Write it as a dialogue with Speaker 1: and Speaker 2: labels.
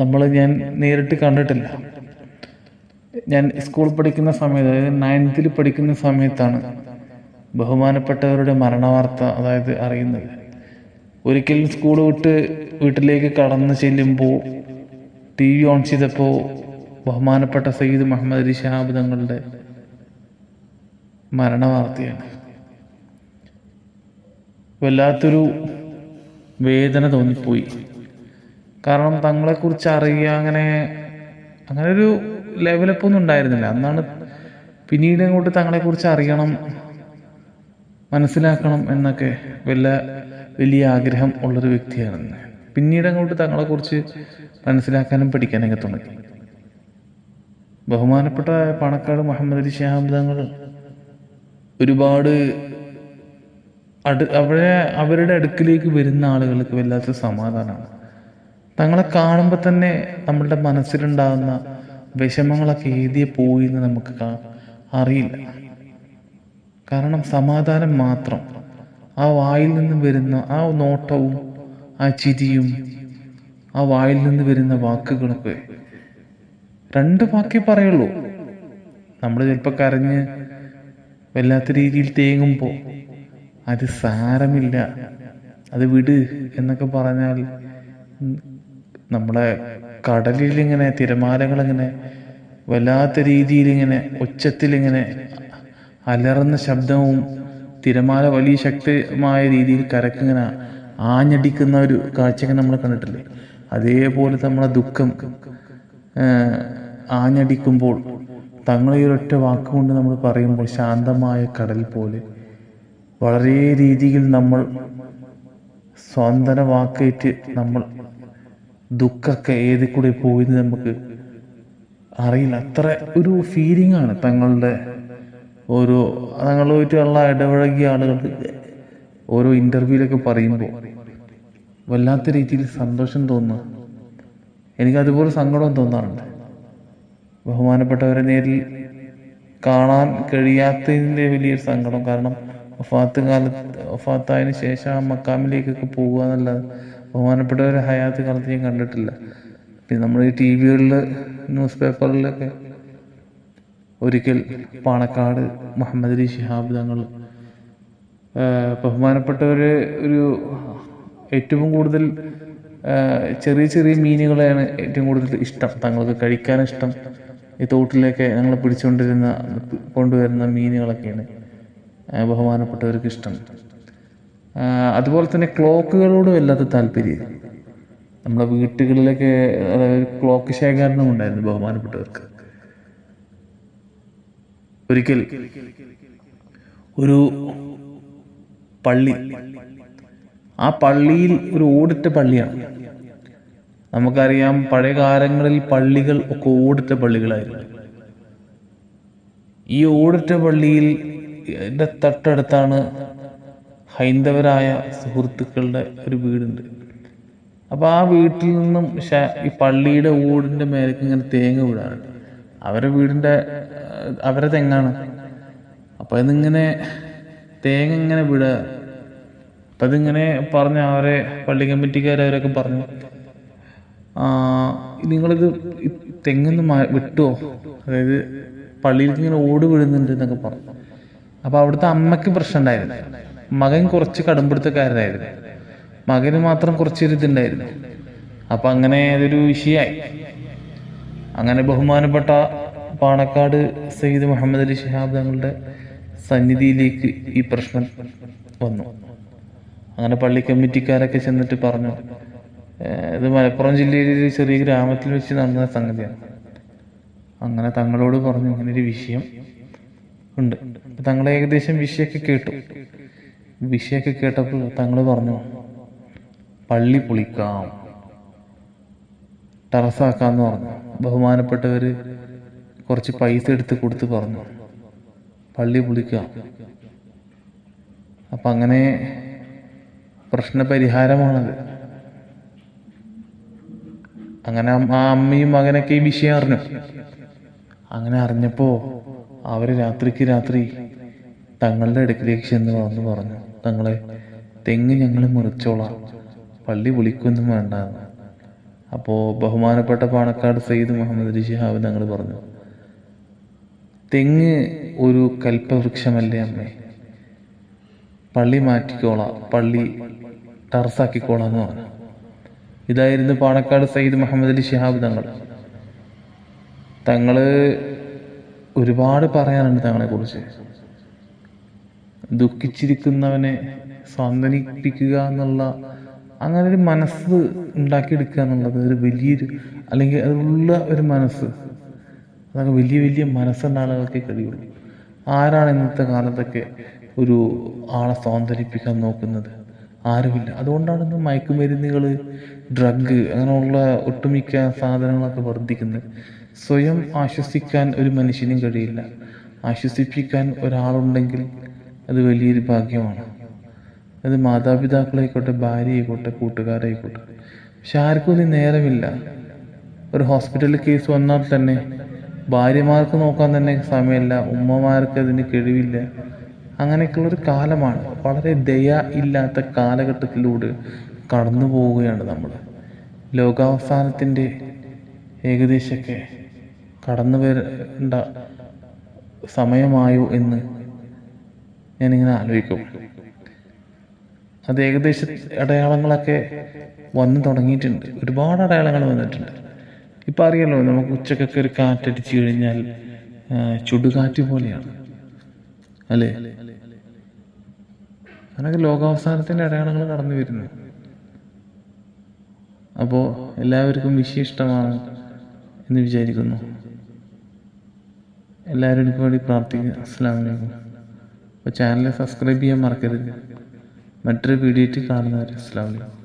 Speaker 1: നമ്മൾ ഞാൻ നേരിട്ട് കണ്ടിട്ടില്ല. ഞാൻ സ്കൂൾ പഠിക്കുന്ന സമയത്ത് അതായത് നയൻത്തിൽ പഠിക്കുന്ന സമയത്താണ് ബഹുമാനപ്പെട്ടവരുടെ മരണവാർത്ത അതായത് അറിയുന്നത്. ഒരിക്കലും സ്കൂൾ വിട്ട് വീട്ടിലേക്ക് കടന്നു ചെല്ലുമ്പോൾ ടി വി ഓൺ ചെയ്തപ്പോൾ ബഹുമാനപ്പെട്ട സയ്യിദ് മുഹമ്മദ് അലി ഷഹാബ് തങ്ങളുടെ മരണവാർത്തയാണ്. വല്ലാത്തൊരു വേദന തോന്നിപ്പോയി. കാരണം തങ്ങളെക്കുറിച്ച് അറിയുക അങ്ങനെ അങ്ങനെ ഒരു ലെവലപ്പ് ഒന്നും ഉണ്ടായിരുന്നില്ല. അന്നാണ് പിന്നീട് അങ്ങോട്ട് തങ്ങളെക്കുറിച്ച് അറിയണം മനസ്സിലാക്കണം എന്നൊക്കെ വല്ല വലിയ ആഗ്രഹം ഉള്ളൊരു വ്യക്തിയായിരുന്നു പിന്നീട് അങ്ങോട്ട് തങ്ങളെക്കുറിച്ച് മനസ്സിലാക്കാനും പഠിക്കാനൊക്കെ തുടങ്ങി. ബഹുമാനപ്പെട്ട പണക്കാട് മുഹമ്മദ് അലി ഷിഹാബ് തങ്ങൾ ഒരുപാട് അടു അവരെ അവരുടെ അടുക്കിലേക്ക് വരുന്ന ആളുകൾക്ക് വല്ലാത്ത സമാധാനമാണ്. തങ്ങളെ കാണുമ്പോൾ തന്നെ നമ്മളുടെ മനസ്സിലുണ്ടാകുന്ന വിഷമങ്ങളൊക്കെ എഴുതിയ പോയി എന്ന് നമുക്ക് അറിയില്ല. കാരണം സമാധാനം മാത്രം. ആ വായിൽ നിന്ന് വരുന്ന ആ നോട്ടവും ആ ചിരിയും ആ വായിൽ നിന്ന് വരുന്ന വാക്കുകളൊക്കെ രണ്ട് വാക്കേ പറയുള്ളൂ. നമ്മൾ ചിലപ്പോൾ കരഞ്ഞ് വല്ലാത്ത രീതിയിൽ തേങ്ങുമ്പോൾ അത് സാരമില്ല. അത് വിട് എന്നൊക്കെ പറഞ്ഞാൽ നമ്മളെ കടലിൽ ഇങ്ങനെ തിരമാലകളിങ്ങനെ വല്ലാത്ത രീതിയിൽ ഇങ്ങനെ ഉച്ചത്തിലിങ്ങനെ അലറുന്ന ശബ്ദവും തിരമാല വലിയ ശക്തമായ രീതിയിൽ കരക്കിങ്ങനെ ആഞ്ഞടിക്കുന്ന ഒരു കാഴ്ചയൊക്കെ നമ്മൾ കണ്ടിട്ടില്ലേ? അതേപോലെ നമ്മളെ ദുഃഖം ആഞ്ഞടിക്കുമ്പോൾ തങ്ങളെ ഈ ഒരൊറ്റ വാക്കുകൊണ്ട് നമ്മൾ പറയുമ്പോൾ ശാന്തമായ കടൽ പോലെ വളരെ രീതിയിൽ നമ്മൾ സ്വാന്തന വാക്കേറ്റ് നമ്മൾ ദുഃഖമൊക്കെ ഏതിൽ കൂടെ പോയിന്ന് നമുക്ക് അറിയില്ല. അത്ര ഒരു ഫീലിംഗ് ആണ് തങ്ങളുടെ ഓരോ തങ്ങളുമായിട്ടുള്ള ഇടപഴകിയ ആളുകൾക്ക് ഓരോ ഇന്റർവ്യൂലൊക്കെ പറയുമ്പോൾ വല്ലാത്ത രീതിയിൽ സന്തോഷം തോന്നുക എനിക്ക് അതുപോലെ സങ്കടം തോന്നാറുണ്ട്. ബഹുമാനപ്പെട്ടവരെ നേരിൽ കാണാൻ കഴിയാത്തതിന്റെ വലിയൊരു സങ്കടം. കാരണം വഫാത്ത് കാലത്ത് വഫാത്തായതിനു ശേഷം ആ മക്കാമിലേക്കൊക്കെ പോകുക എന്നല്ലാതെ ബഹുമാനപ്പെട്ടവരെ ഹയാത്ത് കാലത്ത് ഞാൻ കണ്ടിട്ടില്ല. പിന്നെ നമ്മൾ ഈ ടി വികളിൽ ന്യൂസ് പേപ്പറിലൊക്കെ ഒരിക്കൽ പാണക്കാട് മുഹമ്മദ് അലി ശിഹാബ് തങ്ങൾ ബഹുമാനപ്പെട്ടവർ ഒരു ഏറ്റവും കൂടുതൽ ചെറിയ ചെറിയ മീനുകളെയാണ് ഏറ്റവും കൂടുതൽ ഇഷ്ടം. തങ്ങൾക്ക് കഴിക്കാൻ ഇഷ്ടം. ഈ തോട്ടിലൊക്കെ ഞങ്ങൾ പിടിച്ചുകൊണ്ടിരുന്ന കൊണ്ടുവരുന്ന മീനുകളൊക്കെയാണ് ബഹുമാനപ്പെട്ടവർക്ക് ഇഷ്ടം. അതുപോലെ തന്നെ ക്ലോക്കുകളോട് വല്ലാത്ത താല്പര്യം. നമ്മുടെ വീട്ടുകളിലൊക്കെ അതായത് ക്ലോക്ക് ശേഖരണം ഉണ്ടായിരുന്നു ബഹുമാനപ്പെട്ടവർക്ക്. ഒരിക്കൽ ഒരു പള്ളി ആ പള്ളിയിൽ ഒരു ഓടിട്ട പള്ളിയാണ്. നമുക്കറിയാം പഴയ കാലങ്ങളിൽ പള്ളികൾ ഒക്കെ ഓടിട്ട പള്ളികളായിരുന്നു. ഈ ഓടിട്ട പള്ളിയിൽ തൊട്ടടുത്താണ് ഹൈന്ദവരായ സുഹൃത്തുക്കളുടെ ഒരു വീടുണ്ട്. അപ്പോൾ ആ വീട്ടിൽ നിന്നും ഈ പള്ളിയുടെ ഓടിന്റെ മേലേക്ക് ഇങ്ങനെ തേങ്ങ വിടാറുണ്ട് അവരെ വീടിന്റെ അവരെ തെങ്ങാണ്. അപ്പോൾ ഇതിങ്ങനെ തേങ്ങ ഇങ്ങനെ വിടുക അപ്പം അതിങ്ങനെ പറഞ്ഞ അവരെ പള്ളി കമ്മിറ്റിക്കാരവരൊക്കെ പറഞ്ഞു നിങ്ങളിത് തെങ്ങൊന്ന് വിട്ടുവോ വിട്ടോ? അതായത് പള്ളിയിലേക്ക് ഇങ്ങനെ ഓട് വീഴുന്നുണ്ട് എന്നൊക്കെ പറഞ്ഞു. അപ്പോൾ അവിടുത്തെ അമ്മയ്ക്ക് പ്രശ്നം ഉണ്ടായിരുന്നു. മകൻ കുറച്ച് കടുംപിടുത്തക്കാരനായിരുന്നു. മകന് മാത്രം കുറച്ചൊരു ഇതുണ്ടായിരുന്നു അപ്പം അങ്ങനെ അതൊരു വിഷയമായി. അങ്ങനെ ബഹുമാനപ്പെട്ട പാണക്കാട് സയ്യിദ് മുഹമ്മദ് അലി ഷിഹാബ് തങ്ങളുടെ സന്നിധിയിലേക്ക് ഈ പ്രശ്നം വന്നു. അങ്ങനെ പള്ളി കമ്മിറ്റിക്കാരൊക്കെ ചെന്നിട്ട് പറഞ്ഞു ഇത് മലപ്പുറം ജില്ലയിലെ ഒരു ചെറിയ ഗ്രാമത്തിൽ വെച്ച് നടന്ന സംഗതിയാണ്. അങ്ങനെ തങ്ങളോട് പറഞ്ഞു അങ്ങനെ ഒരു വിഷയം ഉണ്ട്. തങ്ങളെ ഏകദേശം വിഷയമൊക്കെ കേട്ടു. വിഷയമൊക്കെ കേട്ടപ്പോൾ തങ്ങൾ പറഞ്ഞു പള്ളി പൊളിക്കാം. ടെറസാക്കാമെന്ന് പറഞ്ഞു. ബഹുമാനപ്പെട്ടവർ കുറച്ച് പൈസ എടുത്ത് കൊടുത്ത് പറഞ്ഞു പള്ളി പൊളിക്കാം. അപ്പം അങ്ങനെ പ്രശ്നപരിഹാരമാണത്. അങ്ങനെ ആ അമ്മയും മകനൊക്കെ ഈ വിഷയം അറിഞ്ഞു. അങ്ങനെ അറിഞ്ഞപ്പോൾ അവർ രാത്രിക്ക് രാത്രി തങ്ങളുടെ അടുക്കിലേക്ക് ചെന്ന് വന്ന് പറഞ്ഞു. തങ്ങളെ തെങ്ങ് ഞങ്ങൾ മുറിച്ചോളാം. പള്ളി വിളിക്കൊന്നും വേണ്ട. എന്ന്." അപ്പോൾ ബഹുമാനപ്പെട്ട പാണക്കാട് സയ്യിദ് മുഹമ്മദ് അലി ഷിഹാബ് തങ്ങൾ പറഞ്ഞു തെങ്ങ് ഒരു കൽപ്പവൃക്ഷമല്ലേ അമ്മേ? പള്ളി മാറ്റിക്കോളാം പള്ളി ടർസാക്കിക്കോളാം എന്ന് പറഞ്ഞു. ഇതായിരുന്നു പാണക്കാട് സയ്യിദ് മുഹമ്മദ് അലി ഷിഹാബ് തങ്ങൾ. തങ്ങൾ ഒരുപാട് പറയാനുണ്ട് തങ്ങളെക്കുറിച്ച്. ദുഃഖിച്ചിരിക്കുന്നവനെ സ്വാന്തനിപ്പിക്കുക എന്നുള്ള അങ്ങനെ ഒരു മനസ്സ് ഉണ്ടാക്കിയെടുക്കുക എന്നുള്ളത് ഒരു വലിയൊരു അല്ലെങ്കിൽ അതിലുള്ള ഒരു മനസ്സ്. അതൊക്കെ വലിയ വലിയ മനസ്സുള്ള ആളുകൾക്കേ കഴിയുള്ളൂ. ആരാണ് ഇന്നത്തെ കാലത്തൊക്കെ ഒരു ആളെ സ്വാന്തനിപ്പിക്കാൻ നോക്കുന്നത്? ആരുമില്ല. അതുകൊണ്ടാണ് ഇന്ന് മയക്കുമരുന്നുകൾ ഡ്രഗ് അങ്ങനെയുള്ള ഒട്ടുമിക്ക സാധനങ്ങളൊക്കെ വർദ്ധിക്കുന്നത്. സ്വയം ആശ്വസിക്കാൻ ഒരു മനുഷ്യനും കഴിയില്ല. ആശ്വസിപ്പിക്കാൻ ഒരാളുണ്ടെങ്കിൽ അത് വലിയൊരു ഭാഗ്യമാണ്. അത് മാതാപിതാക്കളായിക്കോട്ടെ ഭാര്യയായിക്കോട്ടെ കൂട്ടുകാരായിക്കോട്ടെ. പക്ഷെ ആർക്കും ഇത് നേരമില്ല. ഒരു ഹോസ്പിറ്റലിൽ കേസ് വന്നാൽ തന്നെ ഭാര്യമാർക്ക് നോക്കാൻ തന്നെ സമയമില്ല ഉമ്മമാർക്ക് അതിന് കഴിവില്ല. അങ്ങനെയൊക്കെയുള്ളൊരു കാലമാണ്. വളരെ ദയ ഇല്ലാത്ത കാലഘട്ടത്തിലൂടെ കടന്നു പോവുകയാണ് നമ്മൾ. ലോകാവസാനത്തിന്റെ ഏകദേശമൊക്കെ കടന്നു വരേണ്ട സമയമായോ എന്ന് ഞാനിങ്ങനെ ആലോചിക്കും. അത് ഏകദേശ അടയാളങ്ങളൊക്കെ വന്ന് തുടങ്ങിയിട്ടുണ്ട്. ഒരുപാട് അടയാളങ്ങൾ വന്നിട്ടുണ്ട്. ഇപ്പം അറിയാലോ നമുക്ക് ഉച്ചക്കൊക്കെ ഒരു കാറ്റടിച്ചു കഴിഞ്ഞാൽ ചുടുകാറ്റ് പോലെയാണ്. അല്ലേ? അങ്ങനെയൊക്കെ ലോകാവസാനത്തിന്റെ അടയാളങ്ങൾ നടന്നു വരുന്നു. അപ്പോൾ എല്ലാവർക്കും വിശിഷ്ടമാണ് എന്ന് വിചാരിക്കുന്നു. എല്ലാവരും എനിക്ക് വേണ്ടി പ്രാർത്ഥിക്കുക. അസ്സാം വലൈക്കും അപ്പോൾ ചാനൽ സബ്സ്ക്രൈബ് ചെയ്യാൻ മറക്കരുത്. മറ്റൊരു വീഡിയോയിട്ട് കാണുന്നവർ അസ്സാം വലൈക്കും